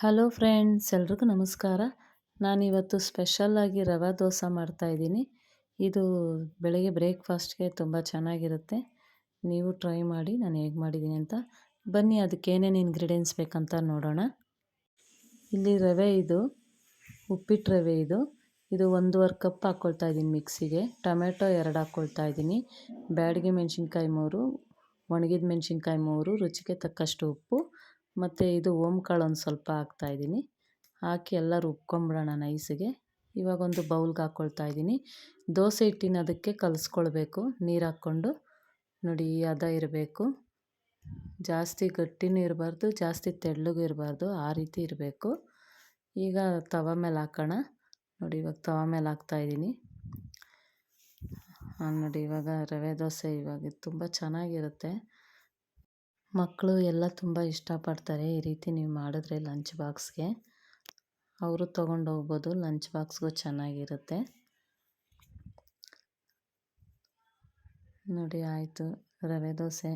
Hello friends, ಎಲ್ರಿಗೂ ನಮಸ್ಕಾರ. ನಾನಿವತ್ತು ಸ್ಪೆಷಲ್ಲಾಗಿ ರವೆ ದೋಸೆ ಮಾಡ್ತಾಯಿದ್ದೀನಿ ಇದು ಬೆಳಗ್ಗೆ ಬ್ರೇಕ್ಫಾಸ್ಟ್ಗೆ ತುಂಬ ಚೆನ್ನಾಗಿರುತ್ತೆ. ನೀವು ಟ್ರೈ ಮಾಡಿ, ನಾನು ಹೇಗೆ ಮಾಡಿದ್ದೀನಿ ಅಂತ. ಬನ್ನಿ, ಅದಕ್ಕೆ ಏನೇನು ಇಂಗ್ರೀಡಿಯೆಂಟ್ಸ್ ಬೇಕಂತ ನೋಡೋಣ. ಇಲ್ಲಿ ರವೆ ಇದು, ಉಪ್ಪಿಟ್ಟು ರವೆ ಇದು. ಇದು ಒಂದೂವರೆ ಕಪ್ ಹಾಕ್ಕೊಳ್ತಾ ಇದ್ದೀನಿ ಮಿಕ್ಸಿಗೆ. ಟೊಮೆಟೊ ಎರಡು ಹಾಕ್ಕೊಳ್ತಾ ಇದ್ದೀನಿ. ಬ್ಯಾಡಗಿ ಮೆಣಸಿನ್ಕಾಯಿ ಮೂರು, ಒಣಗಿದ ಮೆಣಸಿನ್ಕಾಯಿ ಮೂರು, ರುಚಿಗೆ ತಕ್ಕಷ್ಟು ಉಪ್ಪು. ಮತ್ತು ಇದು ಓಮ್ ಕಾಳು ಒಂದು ಸ್ವಲ್ಪ ಹಾಕ್ತಾಯಿದ್ದೀನಿ ಹಾಕಿ ಎಲ್ಲ ರುಬ್ಕೊಂಬಿಡೋಣ ನೈಸಿಗೆ. ಇವಾಗ ಒಂದು ಬೌಲ್ಗೆ ಹಾಕ್ಕೊಳ್ತಾ ಇದ್ದೀನಿ. ದೋಸೆ ಹಿಟ್ಟಿನ ಅದಕ್ಕೆ ಕಲಸ್ಕೊಳ್ಬೇಕು, ನೀರು ಹಾಕ್ಕೊಂಡು. ನೋಡಿ, ಹದ ಇರಬೇಕು. ಜಾಸ್ತಿ ಗಟ್ಟಿನೂ ಇರಬಾರ್ದು, ಜಾಸ್ತಿ ತೆಳ್ಳಗೂ ಇರಬಾರ್ದು, ಆ ರೀತಿ ಇರಬೇಕು. ಈಗ ತವ ಮೇಲೆ ಹಾಕೋಣ. ನೋಡಿ, ಇವಾಗ ತವ ಮೇಲೆ ಹಾಕ್ತಾಯಿದ್ದೀನಿ ನೋಡಿ, ಇವಾಗ ರವೆ ದೋಸೆ ಇವಾಗ ತುಂಬ ಚೆನ್ನಾಗಿರುತ್ತೆ. ಮಕ್ಕಳು ಎಲ್ಲ ತುಂಬ ಇಷ್ಟಪಡ್ತಾರೆ ಈ ರೀತಿ ನೀವು ಮಾಡಿದ್ರೆ ಲಂಚ್ ಬಾಕ್ಸ್ಗೆ. ಅವರು ತೊಗೊಂಡು ಹೋಗ್ಬೋದು, ಲಂಚ್ ಬಾಕ್ಸ್ಗೂ ಚೆನ್ನಾಗಿರುತ್ತೆ. ನೋಡಿ, ಆಯಿತು. ರವೆ ದೋಸೆ.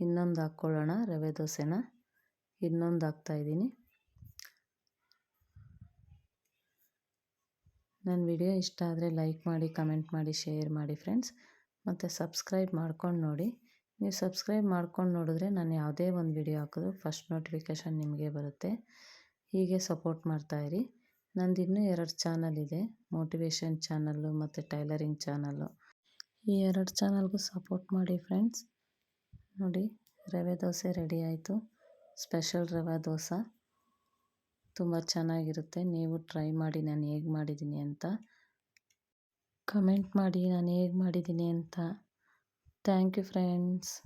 ಇನ್ನೊಂದು ಹಾಕ್ಕೊಳ್ಳೋಣ, ರವೆ ದೋಸೆನ. ಇನ್ನೊಂದು ಹಾಕ್ತಾಯಿದ್ದೀನಿ ನನ್ನ ವಿಡಿಯೋ ಇಷ್ಟ ಆದರೆ ಲೈಕ್ ಮಾಡಿ, ಕಮೆಂಟ್ ಮಾಡಿ, ಶೇರ್ ಮಾಡಿ ಫ್ರೆಂಡ್ಸ್ ಮತ್ತು ಸಬ್ಸ್ಕ್ರೈಬ್ ಮಾಡ್ಕೊಂಡು ನೋಡಿ. ನೀವು ಸಬ್ಸ್ಕ್ರೈಬ್ ಮಾಡ್ಕೊಂಡು ನೋಡಿದ್ರೆ ನಾನು ಯಾವುದೇ ಒಂದು ವಿಡಿಯೋ ಹಾಕಿದ್ರು ಫಸ್ಟ್ ನೋಟಿಫಿಕೇಷನ್ ನಿಮಗೆ ಬರುತ್ತೆ. ಹೀಗೆ ಸಪೋರ್ಟ್ ಮಾಡ್ತಾಯಿರಿ ನಂದು ಇನ್ನೂ ಎರಡು ಚಾನಲ್ ಇದೆ. ಮೋಟಿವೇಶನ್ ಚಾನಲ್ಲು ಮತ್ತು ಟೈಲರಿಂಗ್ ಚಾನಲ್ಲು. ಈ ಎರಡು ಚಾನಲ್ಗೂ ಸಪೋರ್ಟ್ ಮಾಡಿ ಫ್ರೆಂಡ್ಸ್. ನೋಡಿ, ರವೆ ದೋಸೆ ರೆಡಿ ಆಯಿತು. ಸ್ಪೆಷಲ್ ರವೆ ದೋಸೆ. ತುಂಬ ಚೆನ್ನಾಗಿರುತ್ತೆ. ನೀವು ಟ್ರೈ ಮಾಡಿ, ನಾನು ಹೇಗೆ ಮಾಡಿದ್ದೀನಿ ಅಂತ. ಕಮೆಂಟ್ ಮಾಡಿ, ನಾನು ಹೇಗೆ ಮಾಡಿದ್ದೀನಿ ಅಂತ. Thank you, friends.